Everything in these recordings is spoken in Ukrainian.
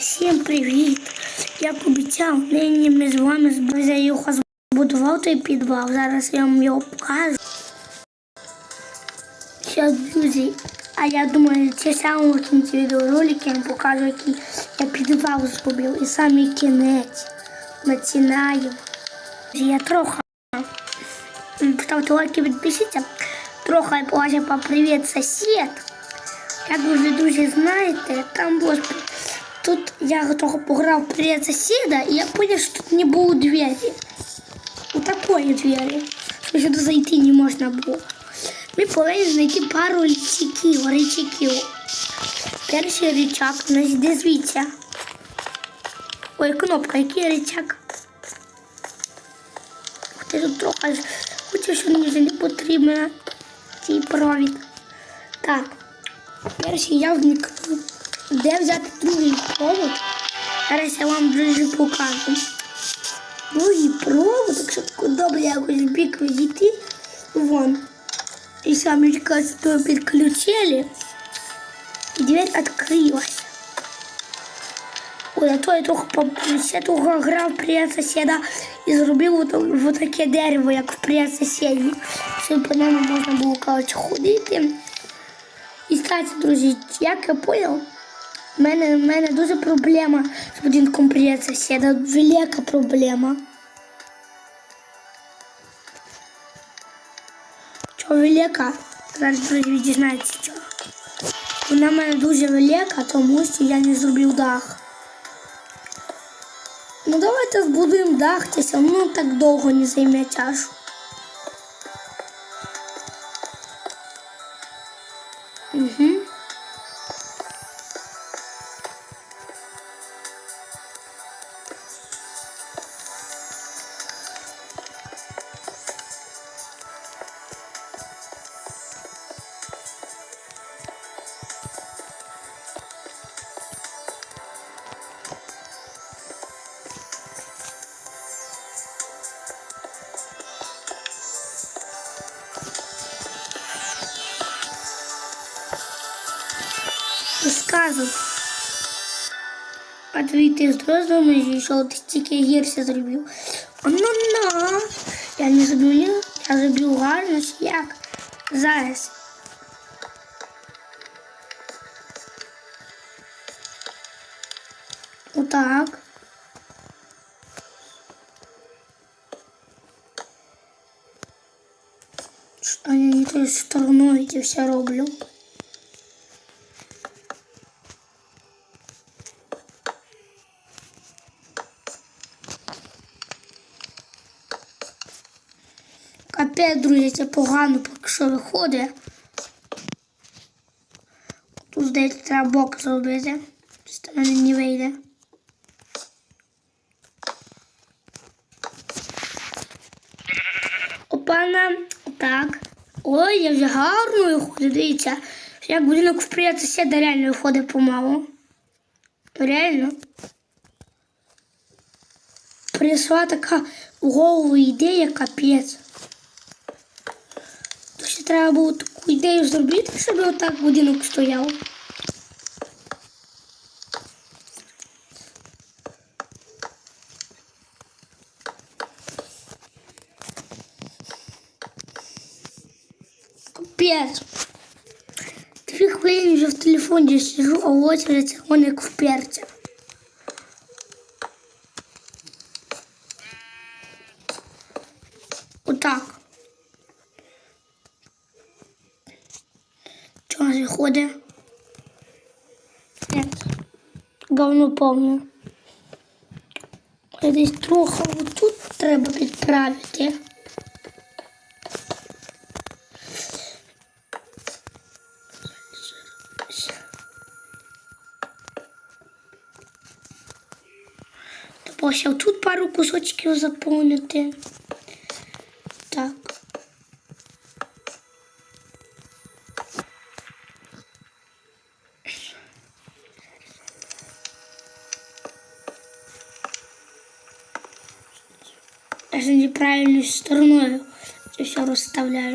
Всім привіт! Як обіцяв, нині ми з вами з Заюха збудував той підвал. Зараз я вам його покажу. Що, друзі, а я думаю, це саме в кінці відеоролика я вам покажу, який я підвал зробив. І саме кінець починаємо. Я трохи поставте лайки, підпишіться. Трохи положив по привіт сусід. Як ви вже друзі знаєте, там було тут я трохи пограв привіт сусіда, і я поняв, що тут не було двері. У такої двері. Що сюди зайти не можна було. Ми повинні знайти пару річаків, річаків. Перший річак у нас йде звідси. Ой, кнопка, який річак? Ти тут трохи хочу, що мені вже не потрібно цей провід. Так, перший я вникну. Де взяти другий провод? Зараз я вам друзі покажу. Другий провод, якщо добре якось бік відійти, вон. І самі кажется, підключили. І дверь відкрилась. Ой, а то я трохи по грав привіт сусіда і зробив от, от таке дерево, як в привіт сусіді. Щоб по ньому можна було коротше, ходити. І кстати, друзі, як я понял, в мене, в мене дуже проблема з будинком привіт сусіда. Велика проблема. Чого велика? Зараз друзі дізнаєтеся чого. Вона в мене дуже велика, тому що я не зробив дах. Ну давайте збудуємо дах, це все одно так довго не займе чашу. Сказок. А твій з дорослими зійшов, ти тільки гірше зробив. Ну на я не зроблю, я зроблю гарно, як зараз. Отак. А я не тою стороною це все роблю. Капець, друзі, це погано, поки що виходить. Тут, здається, треба бок зробити. В мене не вийде. Опана, так. Ой, я вже гарно виходить, дивіться. Як будинок вприяти сіда реально виходить помалу. Реально. Прийшла така в голову ідея, капець. То ще треба було таку ідею зробити, щоб отак будинок стояв. Капець. Дві хвилини вже в телефоні сижу, а ось вже телефон як вперся. Отак. Не ходить? Нет. Говно повне. Десь трохи отут треба підправити. Тобто ще тут пару кусочків заповнити.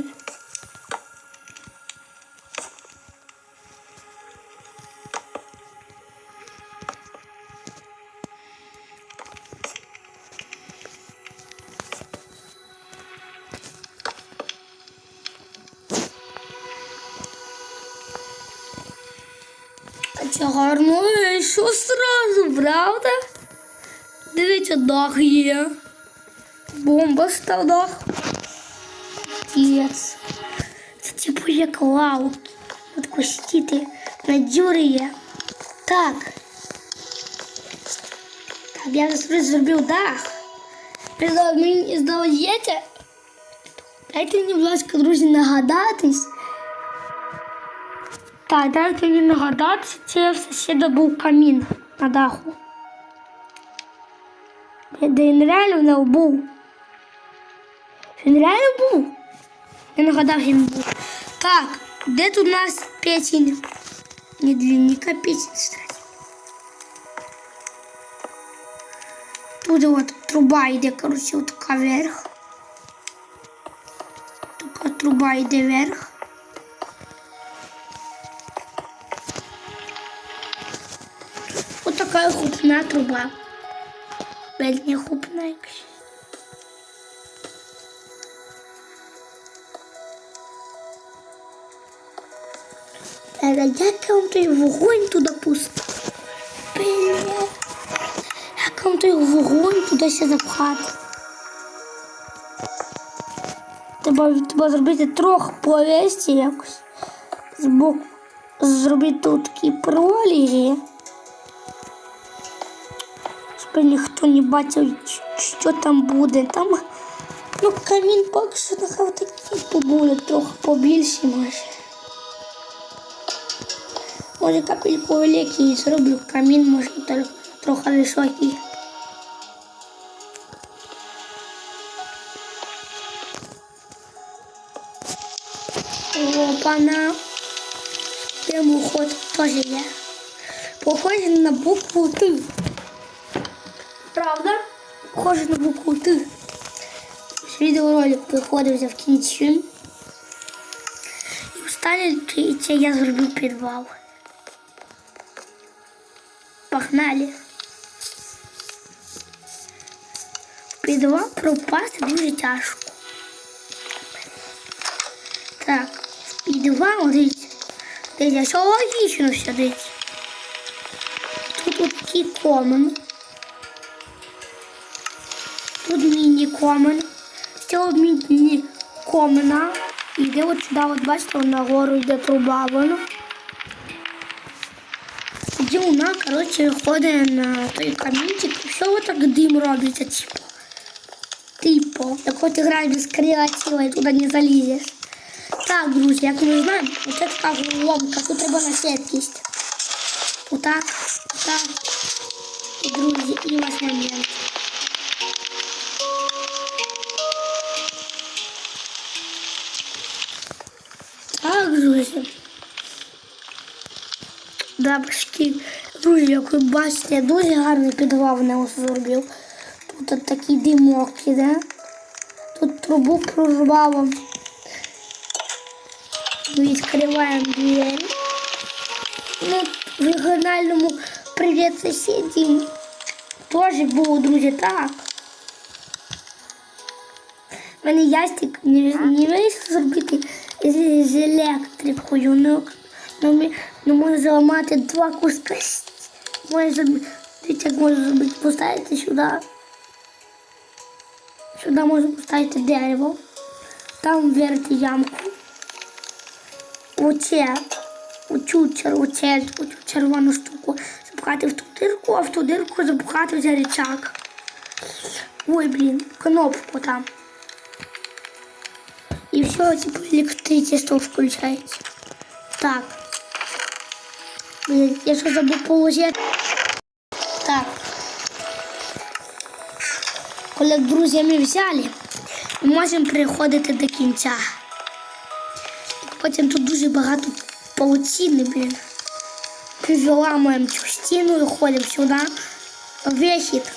Один. Це гарно що сразу, правда? Дивіться, дах є. Бомба став дах. Капець. Це типу як лавки. От костіти на дюри. Так. Так, я вже зробив дах. Придав мені здається. Дайте мені, будь ласка, друзі, нагадатись. Так, дайте мені нагадатися, це в сусіда був камін на даху. Де він реально був. Він реально був. Я нагадав, він був. Так, де тут у нас печень? Не длинника печень кстати. Тут от труба йде, коротше, от така вверх. Така труба йде вверх. От така хупна труба. Вельми хупна якась. Та як я вам той вогонь туди пустив? Бля. Як вам той вогонь туди ще запхати? Треба, треба зробити трохи повісті якось. Збоку. Зробити тут такі проліги. Щоб ніхто не бачив, що там буде. Там ну, камін поки що нехай такий побуде, трохи побільше може. Може капельку великий зроблю камін, може трохи, трохи високий. Опана. Прямоход теж є. Похоже на букву Т. Правда? Похоже на букву Т. Відеоролик виходився в кінці. І останнє це я зробив підвал. Погнали. Підвал пропасти дуже тяжко. Так, підвал дивіться. Дивіться, що логічно все дивіться. Тут от такий комен. Тут міні-комен. З цього міні-комена йде от сюди, от бачите, нагору йде труба, воно. Тоді вона, коротше, ходить на той камінчик, і все отак дим робиться, типу. Типу, як хоч ти граєш без креатива і туди не залізеш. Так, друзі, як ми знаємо, оце така ломка, тут треба на швидкість. Отак, отак. І, друзі, і ось момент. Дабшки. Друзі, як ви бачите, дуже гарний підвал нього зробив. Тут от такий димок іде. Тут трубу прорвало. Відкриваємо двері. Ну, в регіональному привіт сусідям теж було, друзі, так. У мене ястик не, не вийшло зробити з, з електрикою. Ну, ну, ми, ну, можна заламати два куска. Можна зробити, дивіться, як можна зробити. Поставити сюди. Сюди можна поставити дерево. Там вверти ямку. Оце, оцю, оце, оцю червону штуку запхати в ту дирку, а в ту дирку запхати в рычаг. Ой, блін, кнопку там. І все, типу, електричество включається. Так. Блін, я що забув положити? Так. Коли друзями взяли, ми можемо приходити до кінця. Потім тут дуже багато паутини, блін. Ми заламуємо цю стіну і ходимо сюди. Вихід.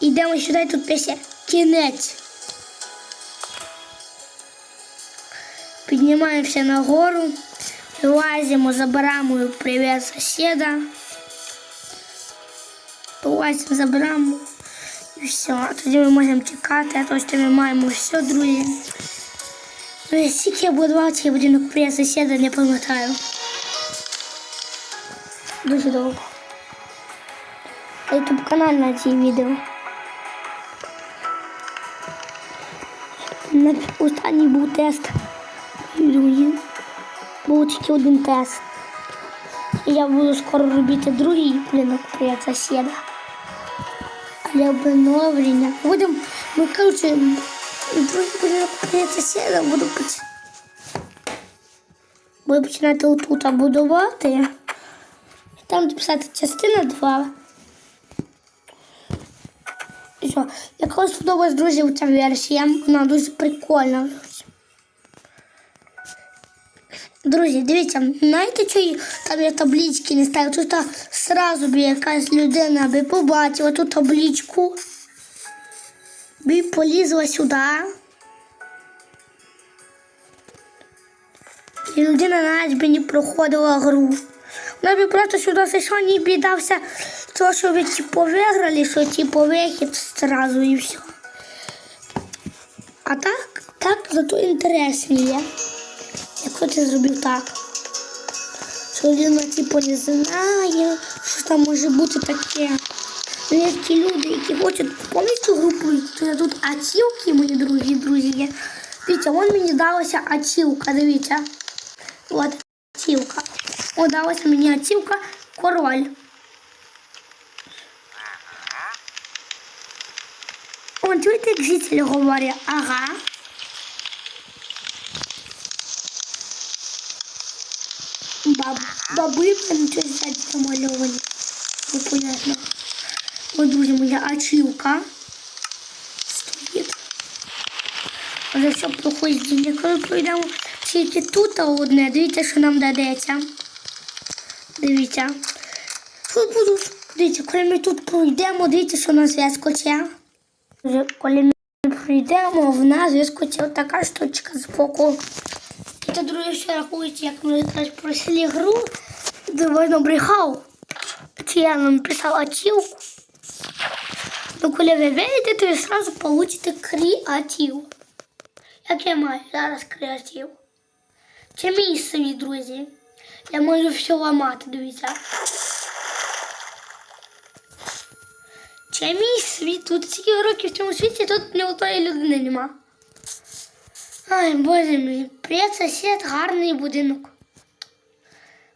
Йдемо сюди, тут пише кінець. Піднімаємося нагору, вилазимо, забираємо привіт сусіда. Вилазимо, забираємо. І все, а тоді ми можемо чекати, а то що ми маємо все, друзі. Ну, скільки я будував цей будинок привіт сусіда, не пам'ятаю. Дуже довго. Ютуб канал на ці відео. На останній був тест. Друзі. Був тільки один тест. І я буду скоро робити другий блінок привіт сусіда. Але обновлення. Будемо, ми коротше, другий блінок привіт сусіда буду починати. Буду починати отут будувати. Там писати частина 2. І що, як вам сподобалась, друзі, ця версія, вона дуже прикольна. Друзі. Дивіться, знаєте, що там я таблички не ставлю? Тут сразу би якась людина би побачила ту табличку, би полізла сюди. І людина навіть би не проходила гру. Вона би просто сюди зайшла, не бідався, то, що ви типу виграли, що типу вихід сразу і все. А так, так зато інтересніше. Якщо ти зробив так. Що людина типу не знає, що там може бути таке. Ну, ті люди, які хочуть повністю групу, то я тут ачівки, мої друзі, друзі є. Дивіться, вон мені далася ачівка, дивіться. От ачівка. О, далася мені ачівка король. Он чуєте, як житель говорить, ага. Баб, баби там щось ззаді намальовані. Непонятно. Ось, друзі, моя ачівка. Стоїть. Вже все проходить. Коли пройдемо тільки тут одне, дивіться, що нам дадеться. Дивіться. Тут буду. Дивіться, коли ми тут пройдемо, дивіться, що на зв'язку є. Коли ми прийдемо, в нас вискочила така штучка з боку. Це друге, що рахується, як ми теж пройшли гру, де брехав. Чи я нам писав ачівку. Ну, коли ви вийдете, ви одразу получите креатив. Як я маю зараз креатив? Це мій свій, друзі. Я можу все ламати, дивіться. Це мій світ. Тут стільки років в цьому світі, тут ні одної людини нема. Ай, боже мій, привіт, сусід, гарний будинок.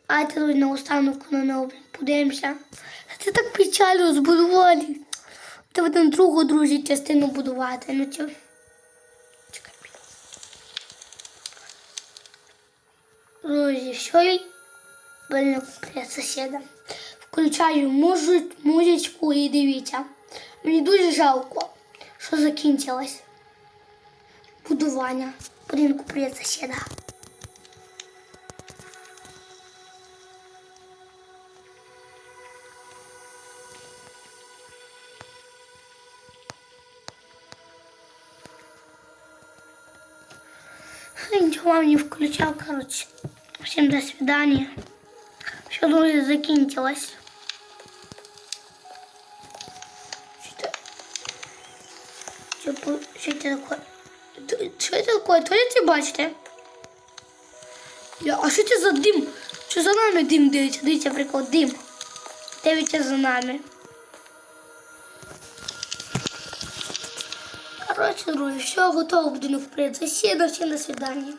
А ти на останок на новий. Подивимося. Це так печально збудували. Ти будемо другу, друзі, частину будувати. Ну чо? Чекай. Друзі, все. Блин, привіт, сусіда. Включаю музичку і дивіться. Мені дуже жалко, що закінчилось будування будинку привіт сусіда. Я Нічого вам не включав, короче. Всем до свидания. Все, друзі, закінчилось. Что это? Що, по- Що це таке? Т- Що це таке? То це бачите? А що це за дим? Що за нами дим дивиться? Дивіться, прикол, дим. Дивіться за нами. Короче, друзі, все готово будинок прийти. Всім до свидання.